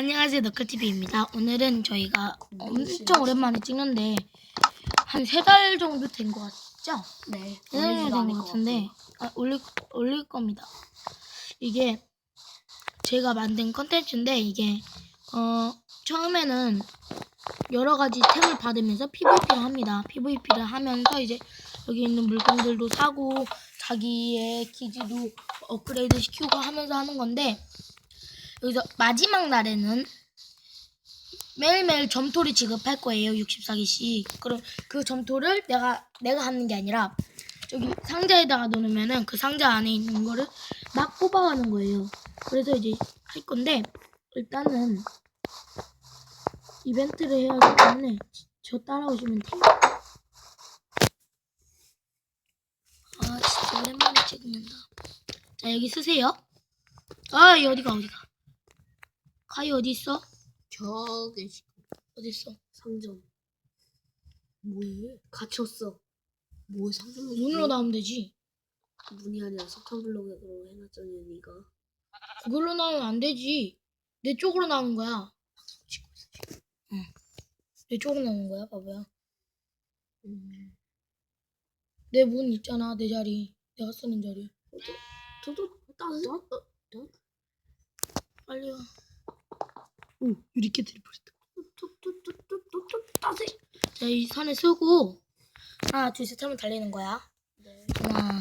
안녕하세요 너클TV입니다. 오늘은 저희가 엄청 오랜만에 찍는데 한 세 달 정도 된 것 같죠? 네. 세 달 정도 된 것 같은데 아, 올릴, 올릴 겁니다. 이게 제가 만든 컨텐츠인데 이게 어 처음에는 여러 가지 템을 받으면서 PVP를 합니다. PVP를 하면서 이제 여기 있는 물건들도 사고 자기의 기지도 업그레이드 시키고 하면서 하는 건데 여기서 마지막 날에는 매일매일 점토를 지급할 거예요. 64개씩. 그럼 그 점토를 내가 내가 하는 게 아니라 저기 상자에다가 넣으면은 그 상자 안에 있는 거를 막 뽑아가는 거예요. 그래서 이제 할 건데 일단은 이벤트를 해야 하기 때문에 저 따라오시면 돼요. 아 진짜 오랜만에 찍는다. 자 여기 쓰세요. 아이 어디가 어디가? 가이 어디 있어? 저기 시- 어디 있어? 상점. 뭐해? 갇혔어. 뭐해 상점 눈으로 나오면 되지. 문이 아니라 석탄 블록으로 해놨잖아 네가. 그걸로 나오면 안 되지. 내 쪽으로 나오는 거야. 응. 내 쪽으로 나오는 거야, 바보야. 음. 내 문 있잖아, 내 자리. 내가 쓰는 자리. 저도 따스. 어, 어, 빨리 와. 오, 유리캐 드리버렸다. 또또또또또또 따스. 자, 이 선에 쓰고 하나, 둘, 셋 하면 달리는 거야. 네. 하나.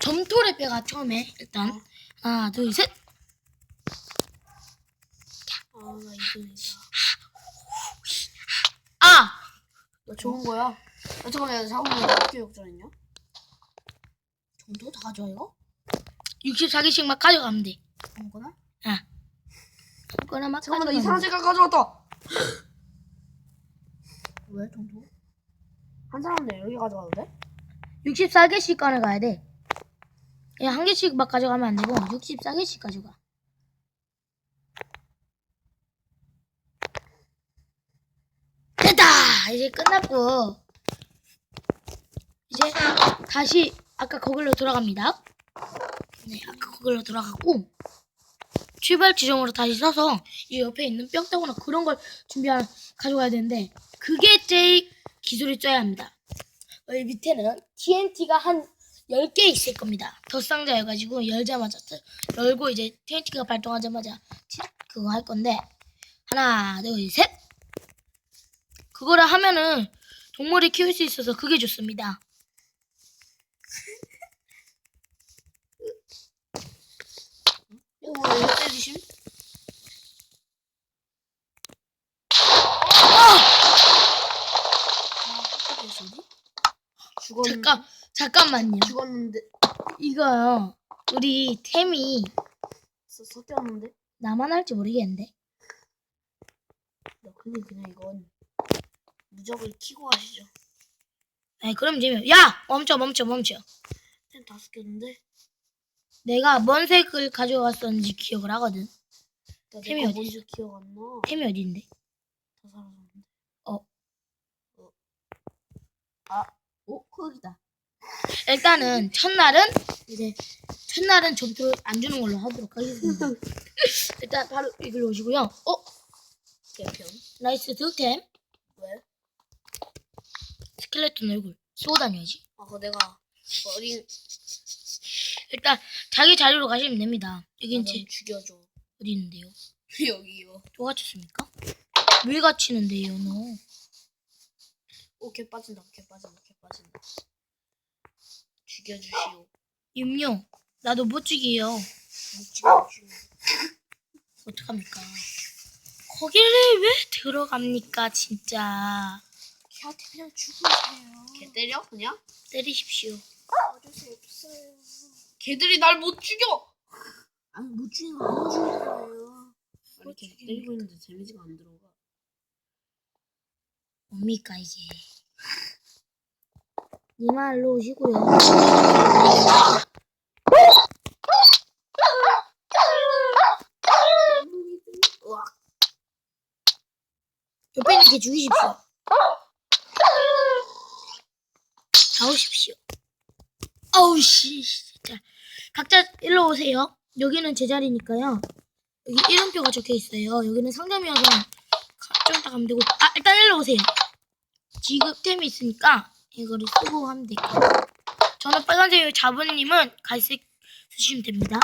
점토를 빼가 처음에 일단 하나, 둘, 셋. 아 나 이승이다. 아, 나 좋은 거야. 아, 잠깐만 잠깐만 어떻게 역전했냐? 정도 다 가져와요? 64개씩만 가져가면 돼. 아무거나? 그 막 잠깐만 나 이상한 돼. 색깔 가져왔다. 왜 정도? 한 사람 내 여기 가져가도 돼? 64개씩 가져가야 돼. 그냥 한 개씩 막 가져가면 안 되고 64개씩 가져가. 됐다! 이제 끝났고 이제 다시 아까 거길로 돌아갑니다. 네, 아까 거길로 돌아가고 출발 지점으로 다시 서서 이 옆에 있는 뼈다구나 그런 걸 준비한 가져가야 되는데 그게 제일 기술을 써야 합니다. 여기 밑에는 TNT가 한 10개 있을 겁니다. 덧상자여가지고 열자마자 트- 열고 이제 TNT가 발동하자마자 티- 그거 할 건데 하나 둘셋 그거를 하면은 동물을 키울 수 있어서 그게 좋습니다. 이거 왜 때리심? 죽었 잠깐 잠깐만요. 죽었는데. 이거요. 우리 템이 서- 섞였는데? 나만 할지 모르겠는데. 나 근데 그냥 이건 무적을 키고 하시죠. 아니 그럼 재미 야 멈춰 멈춰 멈춰. 템 다 섞였는데 내가 뭔 색을 가져왔었는지 기억을 하거든 나 템이 내가 어디 뭔지 기억 안 나. 템이 어디인데 다 사라졌는데. 어. 어. 아, 오 거기다. 일단은 첫날은 이제 첫날은 점토를 안 주는 걸로 하도록 하겠습니다. 일단 바로 이걸로 오시고요. 어. 나이스 득템 왜? 스켈레톤 얼굴 쏘고 다녀야지. 아, 그거 내가 어린 일단 자기 자리로 가시면 됩니다. 여긴 나좀 제 죽여줘. 어디 있는데요? 여기요. 또 갇혔습니까? 왜 갇히는데요, 너? 오, 개 빠진다. 개 빠진다. 개 빠진다. 죽여주시오. 임요, 나도 못 죽이요. 못 죽여주시오. 어떡합니까? 거기를 왜 들어갑니까, 진짜? 걔한테 그냥 죽으세요. 개 때려? 그냥? 때리십시오. 어쩔 수 없어요. 걔들이 날 못 죽여. 아니 못 죽이는 거안 죽이는 거예요. 아니 걔 때리고 있는데 데미지가 안 들어가. 뭡니까 이게? 니말로 오시고요. 우와. 옆에 있는 개 죽이십시오. 나오십시오. 아우 씨, 진짜. 각자 일로 오세요. 여기는 제 자리니까요. 여기 이름표가 적혀 있어요. 여기는 상점이어서 가- 좀 이따 가면 되고 아 일단 일로 오세요. 지급템이 있으니까 이거를 쓰고 하면 될거요 저는 빨간색 자부님은 갈색 쓰시면 됩니다.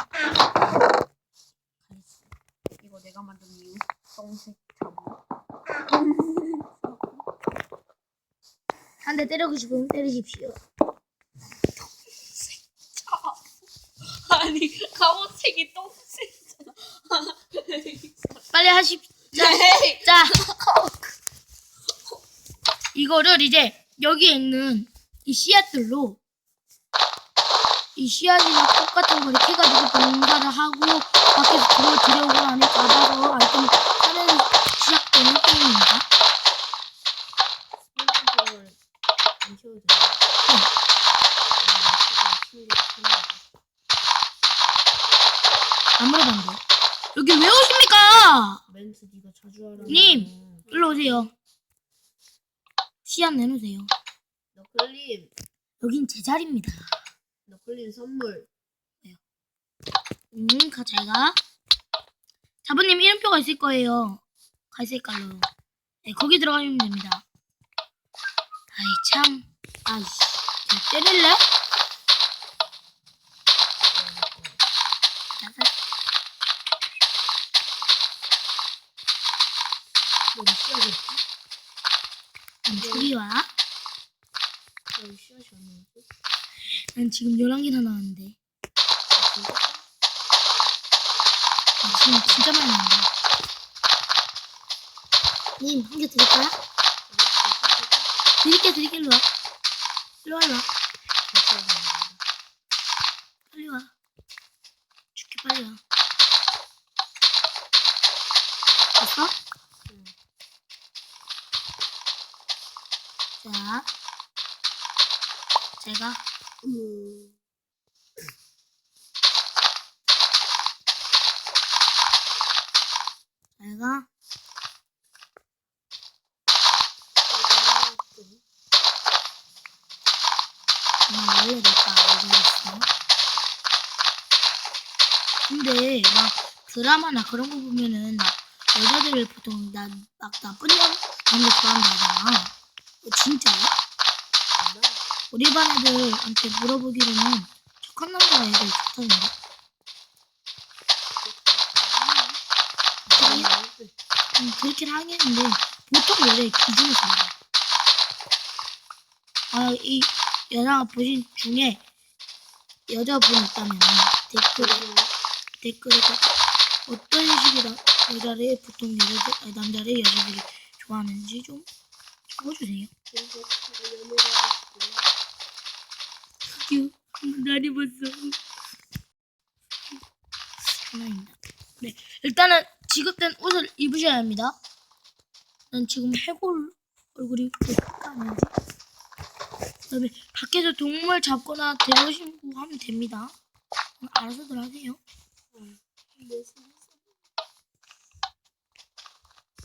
이거 내가 만든 이유 똥색 자부 한 대 때리고 싶으면 때리십시오. 아니 갑옷색이 똥색이잖아 빨리 하십시오. 자, 네. 자. 이거를 이제 여기에 있는 이 씨앗들로 이 씨앗이랑 똑같은 걸 이렇게 해가지고 뭔가를 하고 밖에서 그걸 들여오고 안에 잡아서 아이템을 하는 시작되는 게임입니다. 안 키워도 돼요? 안 물어봤는데. 여기 왜 오십니까? 멘트 네가 자주 하라 님! 일로 오세요. 씨앗 내놓으세요. 너클림 여긴 제 자리입니다. 너클림 선물 음, 가, 잘 가. 자부님 이름표가 있을 거예요. 갈색 깔로. 네, 거기 들어가시면 됩니다. 아이, 참. 아이씨. 저 때릴래? 나가. 여기 씨앗이 음, 저기 와. 여기 씨앗이 없는데 난 지금 11개나 나왔는데. 아, 지금 진짜 많이 나온다. 님, 한 개 드릴까요? 드릴게, 드릴게, 일로 와. 일로 와, 일로 와. 빨리 와. 죽게 빨리 와. 됐어? 응. 자. 제가 음. 제가 아, 원래 내가 알고 근데 막 드라마나 그런 거 보면은 막 여자들 보통 나, 막 나쁜 남- 남자 좋아한다 하잖아. 어, 진짜야? 우리 반 애들한테 물어보기로는 착한 남자가 애들 좋다는데. 음, 그렇긴 하겠는데 보통 원래 기준이 달라. 아, 이 여자 보신 중에 여자분 있다면 댓글에 댓글에 어떤 식의 나- 여자를 보통 여자들 아니, 남자를 여자들이 좋아하는지 좀 적어주세요. 휴, 날 입었어. 네, 일단은 지급된 옷을 입으셔야 합니다. 난 지금 해골 얼굴이 까만지. 그다음에 밖에서 동물 잡거나 데려오시고 하면 됩니다. 알아서들 하세요.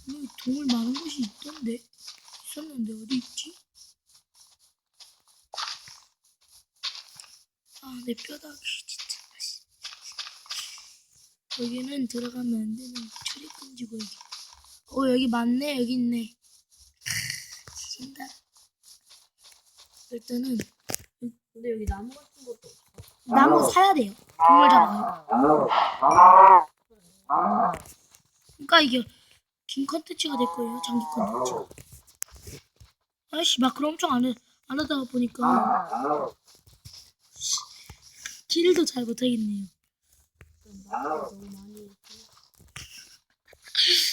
여기 동물 많은 곳이 있던데 있었는데 어디 있지? 아 내 뼈다귀 진짜 씨. 여기는 들어가면 안 되는 출입금지고 여기. 어 여기 맞네 여기 있네. 지진다 일단은 근데 여기 나무 같은 것도 없어. 나무 사야 돼요. 동물 잡아요 그러니까 이게 긴 컨텐츠가 될 거예요 장기 컨텐츠. 아이씨 마크로 엄청 안, 해, 안 하다 보니까 길도 잘 못하겠네요.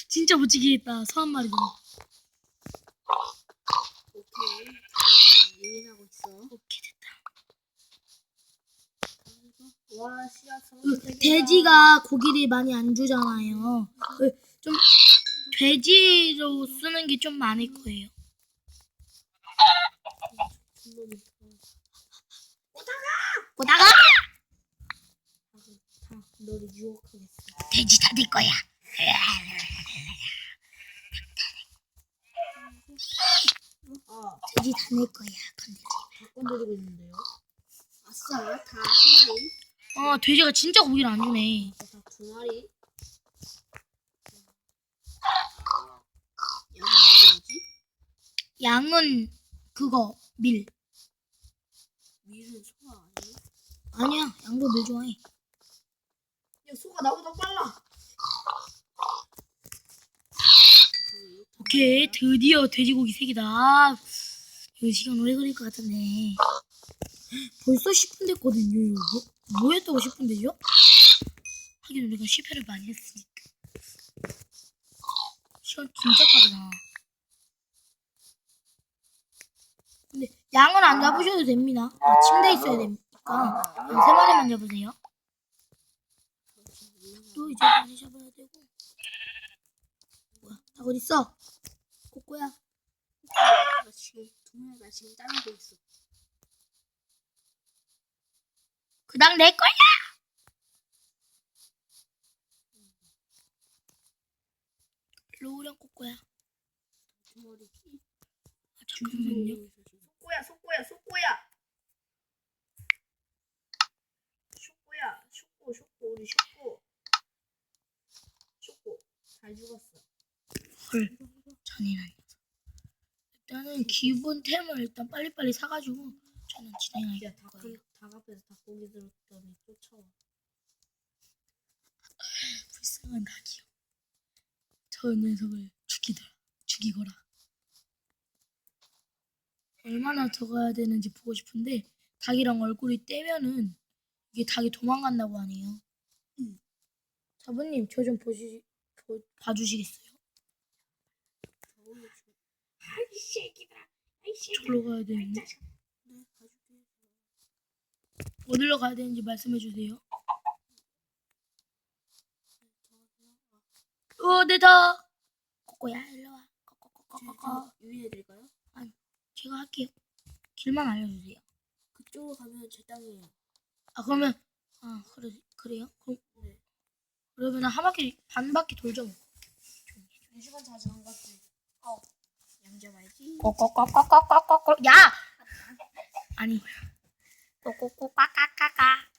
진짜 못 지키겠다 서한 마리도 오케이. 유인하고 있어. 오케이 됐다 와 씨앗 그. 돼지가 고기를 많이 안 주잖아요 그 좀 돼지로 쓰는 게 좀 많을 거예요 보다가 다 너를 유혹하겠어. 돼지 다 될 거야. 아, 돼지 다 될 거야. 건들지. 다 건드리고 있는데요. 아싸, 다 한 마리. 아 돼지가 진짜 고기를 안 주네. 아, 다두 마리. 양은 그거 밀. 밀은 소화 아니야? 아니야 양도 밀 좋아해. 야 소가 나보다 빨라. 오케이, 드디어 돼지고기 색이다. 이거 시간 오래 걸릴 것 같은데. 벌써 10분 됐거든요. 뭐, 뭐 했다고 10분 되죠? 하긴 우리가 실패를 많이 했으니까. 시간 진짜 빠르다. 근데 양은 안 잡으셔도 됩니다. 아, 침대에 있어야 되니까 양세 마리만 잡으세요. 또 이제 많이 잡아야 되고. 뭐야? 다 어디 있어? 꼬꼬야. 나 지금 두 마리가 지금 따르고 있어. 그당 내 거야. 꼬꼬야. 두 마리. 아, 잠깐만요. 속고야 속고야 속고야. 속고야 속고 속고 우리. 속고 잘 죽었어. 헐. 잔인한 녀석. 일단은 기본 템을 일단 빨리빨리 사가지고 저는 야, 진행할 닭, 거예요. 닭 앞에서 닭고기 들었더니 쫓아와. 불쌍한 닭이요. 저 녀석을 죽이더라. 죽이거라. 얼마나 더 가야 되는지 보고 싶은데 닭이랑 얼굴이 떼면은 이게 닭이 도망간다고 하네요. 사부님 저 좀 보시 보, 봐주시겠어요? 아이 새끼들아. 아이 새끼. 저로 가야 되는데 네. 어디로 가야 되는지 말씀해 주세요. 어, 내 닭. 꼬꼬야 일로 와. 꼬꼬꼬꼬꼬. 유의해드릴까요? 제가 할게요. 길만 알려주세요. 그쪽으로 가면 제 땅이에요. 아 그러면 아 그래 그래요? 그럼 네. 그러면 한 바퀴 반 바퀴 돌죠. 뭐. 두 시간 자주 안 갔지. 어. 양 잡아야지. 꼬꼬꼬꼬꼬꼬꼬 야 아니 꼬꼬꼬 까까까까